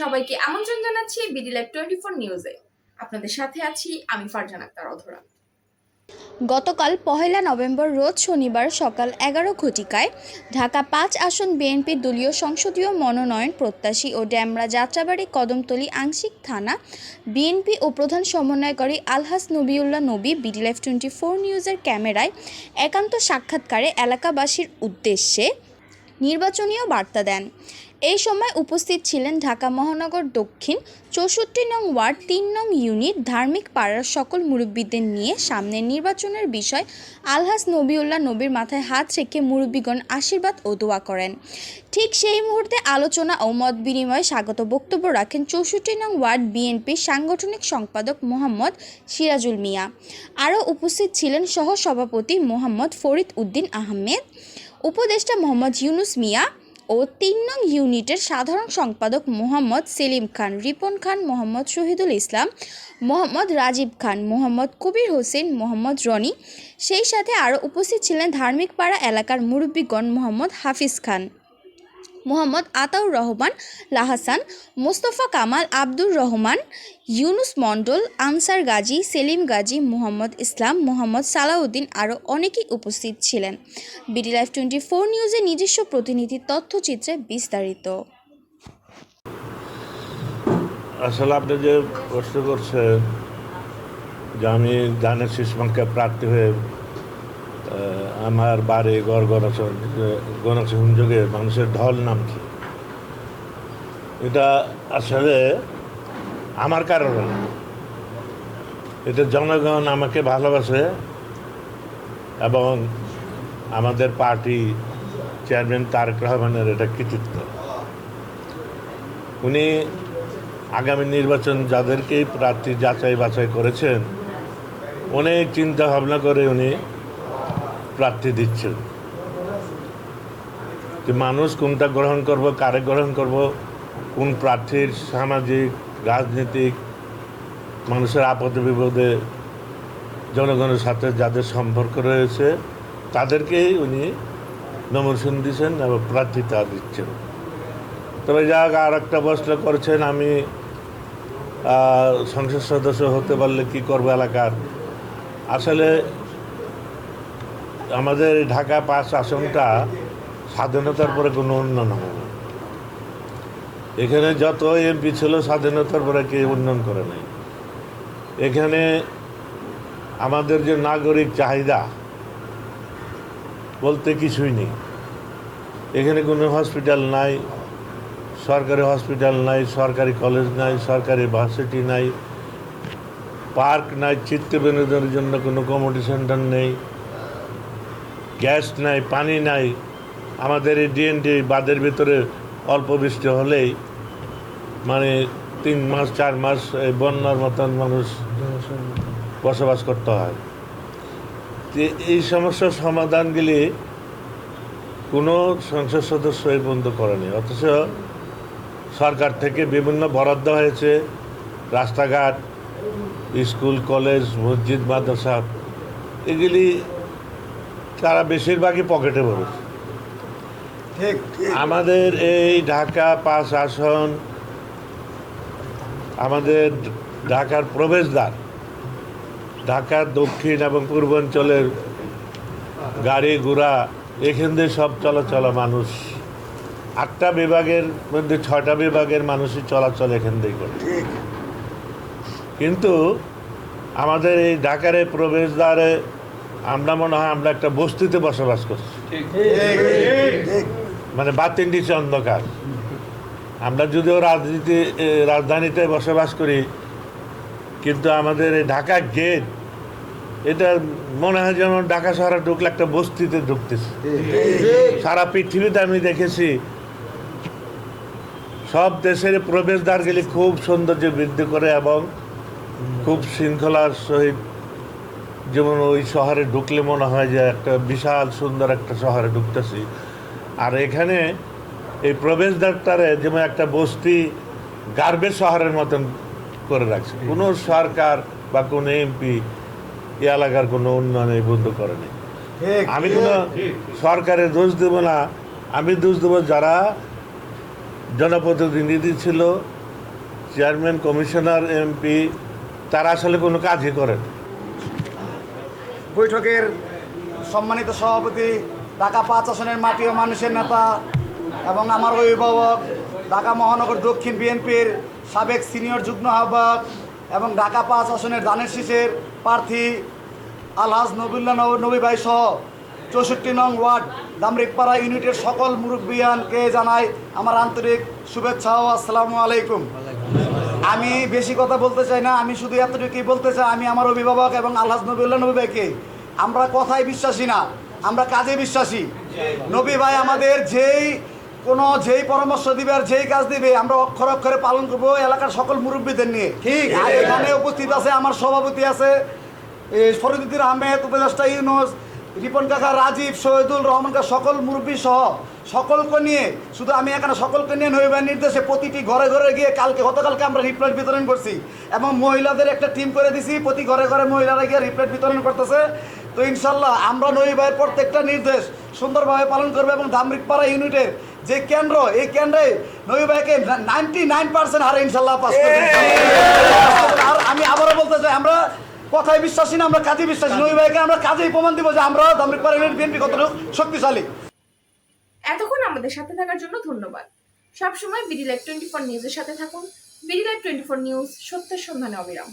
সবাইকে আমন্ত্রণ জানাচ্ছি বিডি লাইভ টোয়েন্টি ফোর নিউজে। আপনাদের সাথে আছি আমি ফারজান আক্তার অধরা। গতকাল পহেলা নভেম্বর রোজ শনিবার সকাল এগারো ঘটিকায় ঢাকা পাঁচ আসন বিএনপির দলীয় সংসদীয় মনোনয়ন প্রত্যাশী ও ড্যামরা যাত্রাবাড়ি কদমতলী আংশিক থানা বিএনপি ও প্রধান সমন্বয়কারী আলহাস নবিউল্লাহ নবী বিডিলাইফ টোয়েন্টি ফোর নিউজের ক্যামেরায় একান্ত সাক্ষাৎকারে এলাকাবাসীর উদ্দেশ্যে নির্বাচনীয় বার্তা দেন। এই সময় উপস্থিত ছিলেন ঢাকা মহানগর দক্ষিণ চৌষট্টি নং ওয়ার্ড, তিন নং ইউনিট, ধার্মিক পাড়ার সকল মুরব্বীদের নিয়ে সামনের নির্বাচনের বিষয় আলহাস নবিউল্লাহ নবীর মাথায় হাত রেখে মুরব্বীগণ আশীর্বাদ ও দোয়া করেন। ঠিক সেই মুহূর্তে আলোচনা ও মত বিনিময়ে স্বাগত বক্তব্য রাখেন চৌষট্টি নং ওয়ার্ড বিএনপির সাংগঠনিক সম্পাদক মোহাম্মদ সিরাজুল মিয়া। আরও উপস্থিত ছিলেন সহ সভাপতি মোহাম্মদ ফরিদ উদ্দিন আহমেদ, উপদেষ্টা মোহাম্মদ ইউনুস মিয়া ও তিন নং ইউনিটের সাধারণ সম্পাদক মোহাম্মদ সেলিম খান, রিপন খান, মোহাম্মদ শহীদুল ইসলাম, মোহাম্মদ রাজীব খান, মোহাম্মদ কবির হোসেন, মোহাম্মদ রনি। সেই সাথে আরও উপস্থিত ছিলেন ধার্মিকপাড়া এলাকার মুরব্বীগণ মোহাম্মদ হাফিজ খান। মোহাম্মদ আতাউর রহমান, লাহাসান, মোস্তফা কামাল আব্দুর রহমান, ইউনুস মণ্ডল, আনসার গাজী, সেলিম গাজী, মোহাম্মদ ইসলাম, মোহাম্মদ সালাউদ্দিন আরও অনেকেই উপস্থিত ছিলেন। বিডি লাইফ টোয়েন্টি ফোর নিউজের নিজস্ব প্রতিনিধি তথ্যচিত্রে বিস্তারিত। আসলে আপনি যে প্রশ্ন করছেন যে আমি ধানের শিশুমানকে প্রার্থী হয়ে আমার বাড়ি গড় গণসংযোগে মানুষের ঢল নামছে এটা আসলে আমার কারণে। এটা জনগণ আমাকে ভালোবাসে এবং আমাদের পার্টি চেয়ারম্যান তারেক রহমানের এটা কৃতিত্ব উনি আগামী নির্বাচন যাদেরকেই প্রার্থী যাচাই বাছাই করেছেন, অনেক চিন্তা ভাবনা করে উনি প্রার্থী দিচ্ছেন। যে মানুষ কোনটা গ্রহণ করব, কারে গ্রহণ করব, কোন প্রার্থীর সামাজিক, রাজনীতিক, মানুষের আপদে বিপদে, জনগণের সাথে যাদের সম্পর্ক রয়েছে, তাদেরকেই উনি নমোশন দিচ্ছেন এবং প্রার্থিতা দিচ্ছেন। তবে যাক আর একটা প্রশ্ন করছেন, আমি সংসদ সদস্য হতে পারলে কি করব এলাকার? আসলে আমাদের ঢাকা পাঁচ আসনটা স্বাধীনতার পরে কোনো উন্নয়ন হয় না। এখানে যত এমপি ছিল স্বাধীনতার পরে কেউ উন্নয়ন করে নাই। এখানে আমাদের যে নাগরিক চাহিদা বলতে কিছুই নেই। এখানে কোনো হসপিটাল নাই, সরকারি হসপিটাল নাই, সরকারি কলেজ নাই, সরকারি ভার্সিটি নাই, পার্ক নাই চিত্ত বিনোদনের জন্য কোনো কমিউনিটি সেন্টার নেই। গ্যাস নাই, পানি নাই, আমাদের এই ডিএনডি বাঁধের ভিতরে অল্প বৃষ্টি হলেই মানে তিন মাস, চার মাস এই বন্যার মতন মানুষ বসবাস করতে হয়। এই সমস্যার সমাধানগুলি কোনো সংসদ সদস্য এই পর্যন্ত করেনি, অথচ সরকার থেকে বিভিন্ন বরাদ্দ হয়েছে, রাস্তাঘাট, স্কুল, কলেজ, মসজিদ, মাদ্রাসা, এগুলি তারা বেশিরভাগই পকেটে ভরেছে আমাদের এই ঢাকা পাঁচ আসন আমাদের ঢাকার প্রবেশদ্বার ঢাকার দক্ষিণ এবং পূর্বাঞ্চলের গাড়ি ঘোড়া এখান দিয়ে সব চলাচল মানুষ আটটা বিভাগের মধ্যে ছয়টা বিভাগের মানুষই চলাচল এখান দিয়ে করে। ঠিক। কিন্তু আমাদের এই ঢাকার এই প্রবেশদ্বারে আমরা মনে হয় আমরা একটা বস্তিতে বসবাস করছি। মানে বাতিল নিচে অন্ধকার। আমরা যদিও রাজনীতি রাজধানীতে বসবাস করি কিন্তু আমাদের এই ঢাকা গেট এটা মনে হয় যেমন ঢাকা শহরে ঢুকলে একটা বস্তিতে ঢুকতেছে। সারা পৃথিবীতে আমি দেখেছি সব দেশের প্রবেশদ্বারগুলি খুব সৌন্দর্য বৃদ্ধি করে এবং খুব শৃঙ্খলার সহিত যেমন ওই শহরে ঢুকলে মনে হয় যে একটা বিশাল সুন্দর একটা শহরে ঢুকতেছি। আর এখানে এই প্রবেশ প্রবেশদ্বারটারে যেমন একটা বস্তি গার্বেজ শহরের মতন করে রাখছে। কোনো সরকার বা কোনো এমপি এ এলাকার কোনো উন্নয়ন এই বন্ধ করেনি। আমি কোনো সরকারের দোষ দেব না। আমি দোষ দেবো যারা জনপ্রতিনিধি ছিল চেয়ারম্যান কমিশনার এমপি তারা আসলে কোনো কাজই করেন। বৈঠকের সম্মানিত সভাপতি, ঢাকা পাঁচ আসনের মাটি ও মানুষের নেতা এবং আমার অভিভাবক, ঢাকা মহানগর দক্ষিণ বিএনপির সাবেক সিনিয়র যুগ্ম আহ্বায়ক এবং ঢাকা পাঁচ আসনের দানের শীষের প্রার্থী আলহাজ নবুল্লা নব ভাই সহ চৌষট্টি নং ওয়ার্ড দামরিকপাড়া ইউনিটের সকল মুরব্বিয়ানকে জানাই আমার আন্তরিক শুভেচ্ছা ও আসসালামু আলাইকুম। আমি বেশি কথা বলতে চাই না আমি শুধু এতটুকুই বলতে চাই আমি আমার অভিভাবক এবং আল্লাহ নবীল্লা নবী ভাইকে আমরা কথায় বিশ্বাসী না আমরা কাজে বিশ্বাসী। নবী ভাই আমাদের যেই কোনো যেই পরামর্শ দিবে আর যেই কাজ দিবে আমরা অক্ষর অক্ষরে পালন করব এলাকার সকল মুরব্বীদের নিয়ে। ঠিক। আর এখানে উপস্থিত আছে আমার সভাপতি আছে ফরিদুদ্দিন আহমেদ উপদেষ্টা ইউনুস রিপন কাকা রাজীব শহীদুল রহমান কাকা সকল মুরব্বী সহ সকলকে নিয়ে শুধু আমি এখানে সকলকে নিয়ে নৈবার নির্দেশে প্রতিটি ঘরে ঘরে গিয়ে কালকে গতকালকে আমরা রিপ্লেট বিতরণ করছি এবং মহিলাদের একটা টিম করে দিছি। প্রতি ঘরে ঘরে মহিলারা গিয়ে রিপ্লেট বিতরণ করতেছে। তো ইনশাল্লাহ আমরা নৈবাইয়ের প্রত্যেকটা নির্দেশ সুন্দরভাবে পালন করব এবং ধামরিকপাড়া ইউনিটের যে কেন্দ্র এই কেন্দ্রে নৈবাইকে নাইনটি নাইন পার্সেন্ট হারে ইনশাল্লাহ পাস করবে। আর আমি আবারও বলতে চাই আমরা কথায় বিশ্বাসী না আমরা কাজে বিশ্বাসী। নই ভাইকে আমরা কাজেই প্রমাণ দিব যে আমরা দামরিক পার্লামেন্ট বিএনপি কতটুকু শক্তিশালী। এতক্ষণ আমাদের সাথে থাকার জন্য ধন্যবাদ। সবসময় বিডি লাইভ টোয়েন্টি ফোর নিউজের সাথে থাকুন। BD live twenty four news সত্যের সন্ধানে অবিরাম।